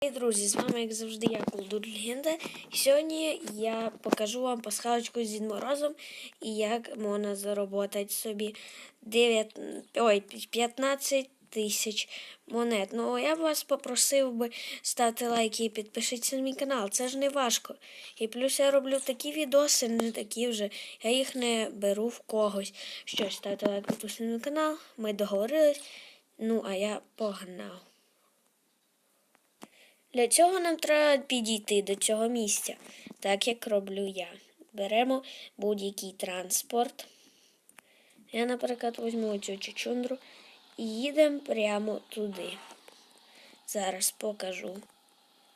Hey, друзі, з вами, як завжди, я Колдур Легенда. Сьогодні я покажу вам пасхалочку з Дід Морозом і як можна заробити собі 9, ой, 15 тисяч монет. Ну, я б вас попросив би ставити лайки і підпишіться на мій канал. Це ж не важко. І плюс я роблю такі відоси, не такі вже. Я їх не беру в когось. Що, ставте лайк, підписуйтесь на мій канал. Ми договорились. Ну, а я погнав. Для цього нам треба підійти до цього місця, так як роблю я. Беремо будь-який транспорт. Я, наприклад, візьму цю чучундру і їдемо прямо туди. Зараз покажу.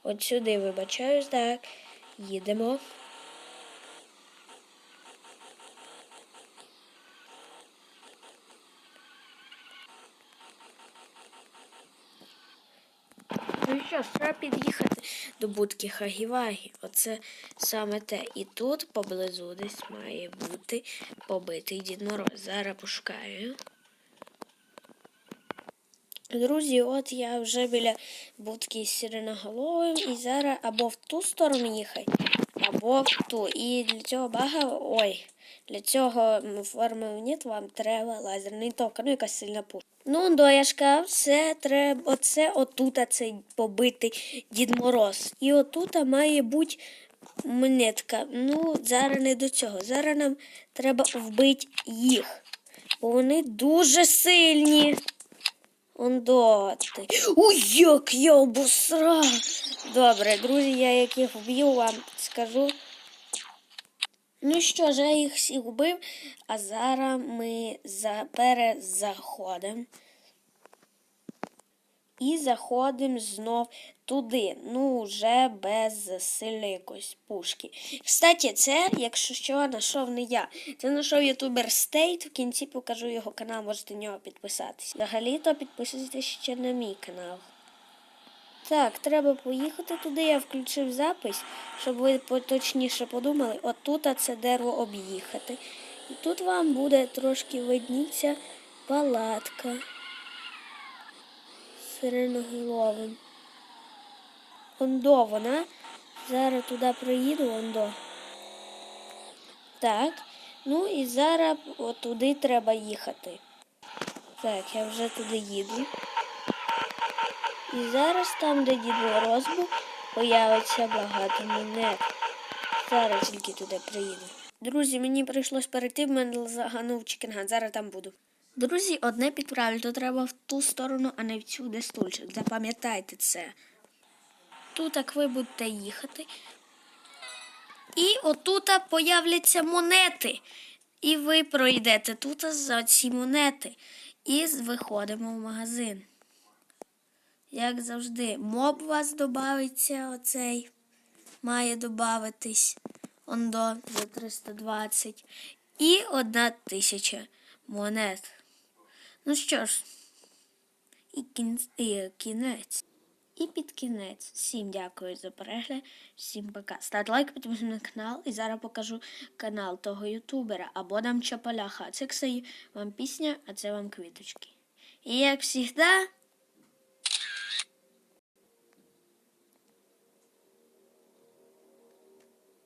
От сюди, вибачаюсь, так. Їдемо. Ну що ж, треба під'їхати до будки Хагівагі. Оце саме те. І тут поблизу десь має бути побитий Дід Мороз. Зараз пошукаю. Друзі, от я вже біля будки з сиреноголовим і зараз або в ту сторону їхати, або в ту. І для цього бага, ой, для цього форми нет, вам треба лазерний ток, ну якась сильна пушка. Ну, до я ж казав, це треба, оце отута цей побитий Дід Мороз. І отута має бути монетка. Ну, зараз не до цього. Зараз нам треба вбити їх. Бо вони дуже сильні. Он доти. Ой, як я обосрав. Добре, друзі, я як їх вб'ю, вам скажу. Ну що ж, я їх всіх вбив, а зараз ми за... перезаходимо. І заходимо знов туди. Ну, вже без сильної якоїсь пушки. Кстати, це, якщо що, знайшов не я. Це знайшов ютубер Стейт. В кінці покажу його канал, можете на нього підписатися. Взагалі-то підписуйтесь ще на мій канал. Так, треба поїхати туди. Я включив запис, щоб ви точніше подумали. Отут це дерево об'їхати. І тут вам буде трошки видніться палатка з сиреноголовим. Ондо вона. Зараз туди приїду, ондо. Так. Ну і зараз туди треба їхати. Так, я вже туди їду. І зараз там, де Дід Мороз був, появиться багато монет. Зараз тільки туди приїду. Друзі, мені прийшлось перейти, в мене заганув чекінган, зараз там буду. Друзі, одне підправлю, то треба в ту сторону, а не в цю, де стульчик. Запам'ятайте це. Тут як ви будете їхати. І отут появляться монети. І ви пройдете тут за ці монети. І виходимо в магазин. Як завжди, моб у вас додається оцей. Має додатись ондо за 320. І одна тисяча монет. Ну що ж, і, кін... і кінець. І під кінець. Всім дякую за перегляд. Всім пока. Ставте лайк, підписуйтесь на канал. І зараз покажу канал того ютубера. Або дам чапаляха. Це кстати, вам пісня, а це вам квіточки. І як завжди.